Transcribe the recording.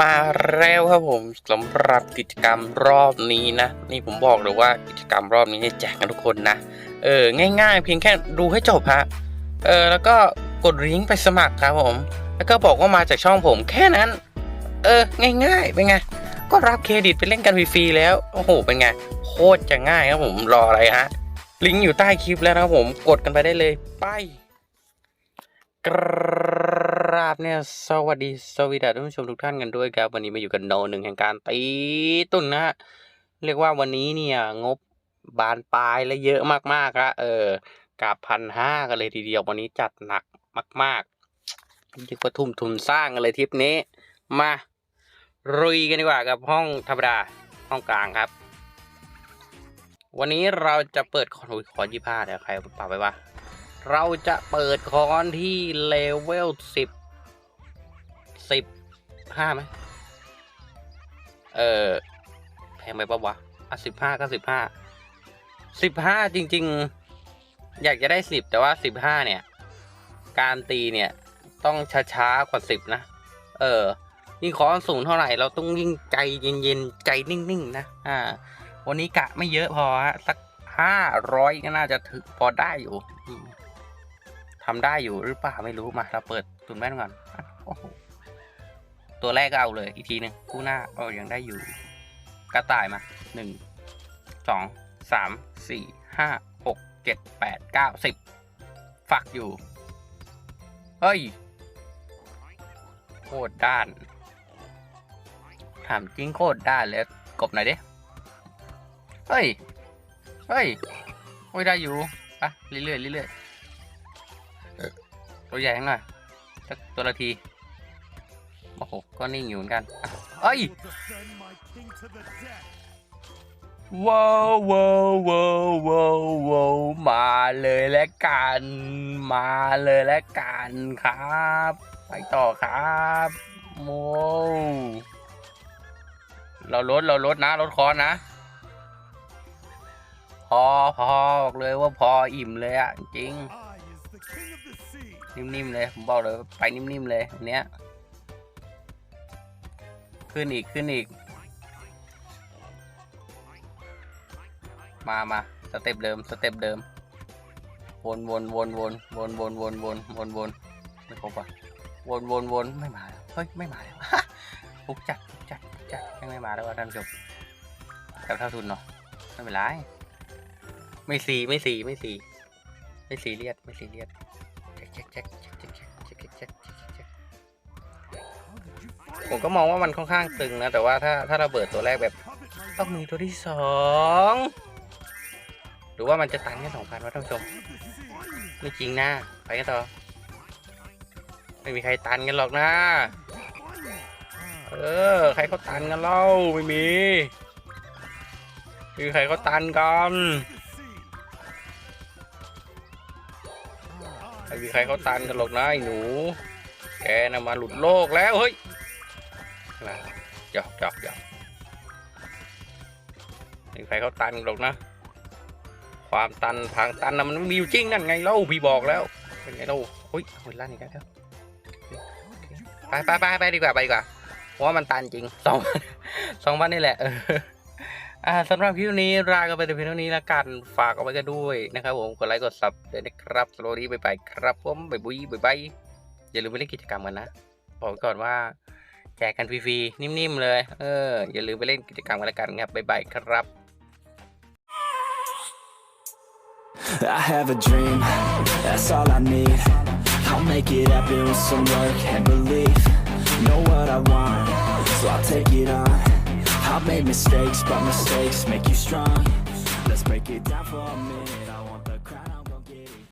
มาแล้วครับผมสำหรับกิจกรรมรอบนี้นะ นี่ผมบอกเลยว่ากิจกรรมรอบนี้เนี่ยแจกกันทุกคนนะ เออง่าย ๆ เพียงแค่ดูให้จบฮะเออแล้วก็กดลิงก์ไปสมัครครับผม แล้วก็บอกว่ามาจากช่องผมแค่นั้น เออง่ายๆเป็นไงก็รับเครดิตไปเล่นกันฟรีๆแล้วโอ้โหเป็นไงโคตรจะง่ายครับผมรออะไรฮะลิงก์อยู่ใต้คลิปแล้วนะครับผมกดกันไปได้เลยไปกร ราบเนี่ยสวัสดีสวัสดีท่านผู้ชมทุกท่านกันด้วยครับ วันนี้มาอยู่กันโนหนึ่งแห่งการตีตุนนะฮะเรียกว่าวันนี้เนี่ยงบบานปลายและเยอะมากๆละเออกับพันห้ากันเลยทีเดียววันนี้จัดหนักมากๆเรียกว่าทุ่มทุนสร้างกันเลยทริปนี้ มารุยกันดีกว่ากับห้องธรรมดาห้องกลางครับ วันนี้เราจะเปิดคอนโคอนยี่ห้าเดี๋ยวใครปรับไปวะเราจะเปิดคอนที่เลเวลสิบ สิบห้าไหมเออแพงไปปะวะอะสิบห้าก็สิบห้าสิบห้าจริง ๆ อยากจะได้สิบแต่ว่าสิบห้าเนี่ย การตีเนี่ย ต้องช้าๆกว่าสิบนะ เออ ยิ่งขอสูงเท่าไหร่ เราต้องยิ่งใจเย็นๆ ใจนิ่งๆ นะ อ่า วันนี้กะไม่เยอะพอฮะสักห้าร้อยก็น่าจะถึงพอได้อยู่ทำได้อยู่หรือเปล่าไม่รู้มาเราเปิดตุนแม่นก่อนโอ้โห ตัวแรกก็เอาเลยอีกทีหนึ่งคู่หน้าโอ้ยังได้อยู่ กระต่ายมาหนึ่งสองสามสี่ห้าหกเจ็ดแปดเก้าสิบฝักอยู่ เฮ้ยโคตรด้าน ถามจริงโคตรด้านเลยกบหน่อยดิ เฮ้ย เฮ้ยโอ้ยได้อยู่ไปเรื่อยๆเรื่อยๆตัวใหญ่หน่อยสักตัวละที โอ้โห ก็นิ่งอยู่เหมือนกันเอ้ยว้าวว้าวว้าวว้าวว้าวมาเลยแล้วกัน มาเลยแล้วกันครับ ไปต่อครับโมเราลดเราลดนะลดคอนนะ พอพอบอกเลยว่าพออิ่มเลยอะจริง นิ่มๆเลย ผมบอกเลยไปนิ่มๆเลยเนี้ย ขึ้นอีกขึ้นอีก มามาสเต็ปเดิมสเต็ปเดิม วนวนวนวนวนวนวนวนวนวนไม่ครบอะวนวนวนไม่มาแล้วเฮ้ยไม่มาแล้วฟุกจัดฟุกจัดฟุกจัดยังไม่มาแล้วว่าท่านผู้ชมกับเท่าทุนเนาะไม่เป็นไรไม่สีไม่สีไม่สีไม่สีเลียดไม่สีเลียดเช็คเช็คเช็คเช็ค ผมก็มองว่ามันค่อนข้างตึงนะ แต่ว่าถ้าถ้าเราเบิดตัวแรกแบบต้องมีตัวที่สองหรือว่ามันจะตันแค่สองพันวะท่านผู้ชมไม่จริงนะ ไปกันต่อ ไม่มีใครตันกันหรอกนะ เออ ใครเขาตันกันเล่าไม่มีคือใครเขาตันกันไม่มีใครเขาตันกันหรอกนะไอ้หนู แกน่ะมาหลุดโลกแล้วเฮ้ย มาหยอกหยอกหยอกไม่ใครเขาตันหรอกนะ ความตันทางตันนะมันมีอยู่จริงนั่นไงเล่าพี่บอกแล้ว เป็นไงเล่าเฮ้ยหุ่นลั่นอีกแล้วไปไปไปไปดีกว่าไปดีกว่าเพราะว่ามันตันจริงสองสองวันนี่แหละอ่าสำหรับคลิปนี้ลากันไปแต่เพียงเท่านี้แล้วกันฝากเอาไว้กันด้วยนะครับผมกดไลค์กดซับด้วยนะครับสโลดี้ไปไปครับผมบ๊ายบุยบ๊ายบายอย่าลืมไปเล่นกิจกรรมกันนะบอกไว้ก่อนว่า แจกกันฟรีๆนิ่มๆเลย เออ อย่าลืมไปเล่นกิจกรรมกันล้วกันครับบ๊ายบายครับ I have a dream, that's all I need. I'll make it happen with some work and belief. Know what I want, so I'll take it on. I've made mistakes, but mistakes make you strong. Let's break it down for a minute.